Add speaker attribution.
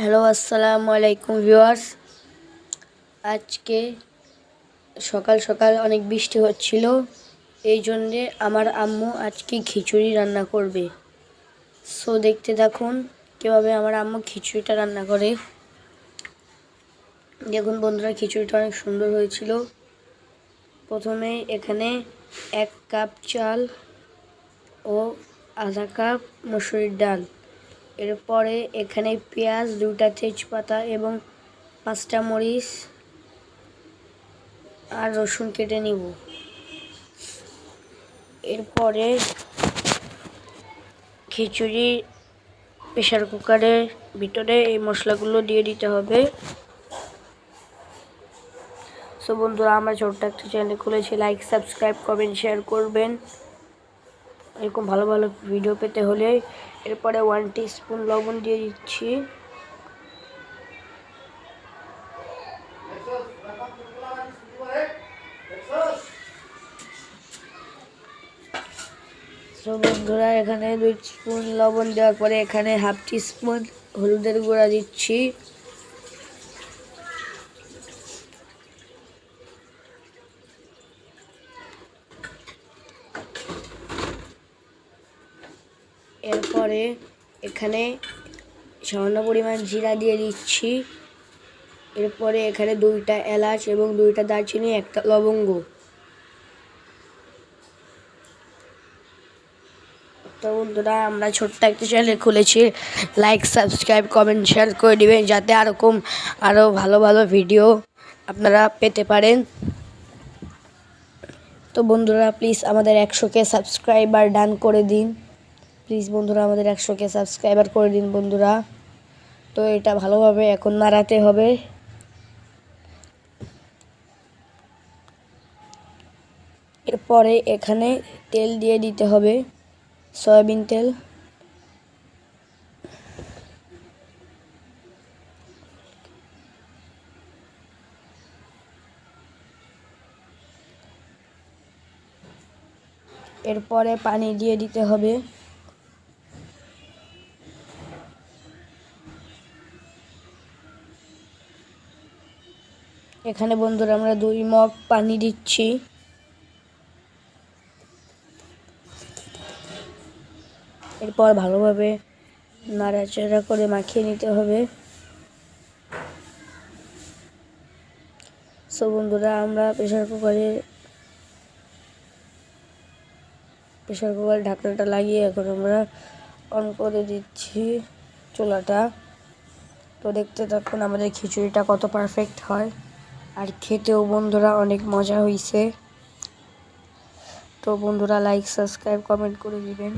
Speaker 1: Hello, আসসালামু আলাইকুম viewers. আজকে সকাল সকাল অনেক বৃষ্টি হচ্ছিল, এই জন্যে আমার আম্মু আজকে খিচুড়ি রান্না করবে। সো দেখতে দেখুন কীভাবে আমার আম্মু খিচুড়িটা রান্না করে। দেখুন বন্ধুরা, খিচুড়িটা অনেক সুন্দর হয়েছিল। প্রথমে এখানে এক কাপ চাল ও আধা কাপ মসুরির ডাল। এরপরে এখানে পেঁয়াজ দুটা তেজপাতা এবং পাঁচটা মরিচ আর রসুন কেটে নিব। এরপরে খিচুড়ি প্রেশার কুকারের ভিতরে এই মশলাগুলো দিয়ে দিতে হবে। সো বন্ধুরা, আমরা ছোট্ট একটা চ্যানেল খুলেছি লাইক সাবস্ক্রাইব করবেন শেয়ার করবেন। এরকম ভালো ভালো ভিডিও পেতে হলে এরপরে ওয়ান স্পুন লবণ দিয়ে দিচ্ছি। বন্ধুরা, এখানে দুই স্পুন লবণ দেওয়ার পরে এখানে হাফ টি স্পুন হলুদের গুঁড়া দিচ্ছি। এরপরে এখানে সামান্য পরিমাণ জিরা দিয়ে দিচ্ছি। এরপরে এখানে দুইটা এলাচ এবং দুইটা দারচিনি, একটা লবঙ্গ। তো বন্ধুরা, আমরা ছোট্ট একটা চ্যানেল খুলেছি। লাইক সাবস্ক্রাইব কমেন্ট শেয়ার করে দিবেন, যাতে আরকম আরও ভালো ভালো ভিডিও আপনারা পেতে পারেন। তো বন্ধুরা প্লিজ আমাদের একশোকে সাবস্ক্রাইবার ডান করে দিন। প্লিজ বন্ধুরা আমাদের একশোকে সাবস্ক্রাইবার করে দিন বন্ধুরা। তো এটা ভালোভাবে এখন নাড়াতে হবে। এরপরে এখানে তেল দিয়ে দিতে হবে, সয়াবিন তেল। এরপরে পানি দিয়ে দিতে হবে। এখানে বন্ধুরা আমরা দুই মগ পানি দিচ্ছি। এরপর ভালোভাবে নাড়াচাড়া করে মাখিয়ে নিতে হবে। সো বন্ধুরা, আমরা প্রেশার কুকারে প্রেশার কুকার ঢাকনাটা লাগিয়ে এখন আমরা অন করে দিচ্ছি চুলাটা। তো দেখতে থাকুন আমাদের খিচুড়িটা কত পারফেক্ট হয়। আর খেতেও বন্ধুরা অনেক মজা হয়েছে তো বন্ধুরা লাইক সাবস্ক্রাইব কমেন্ট করে দিবেন।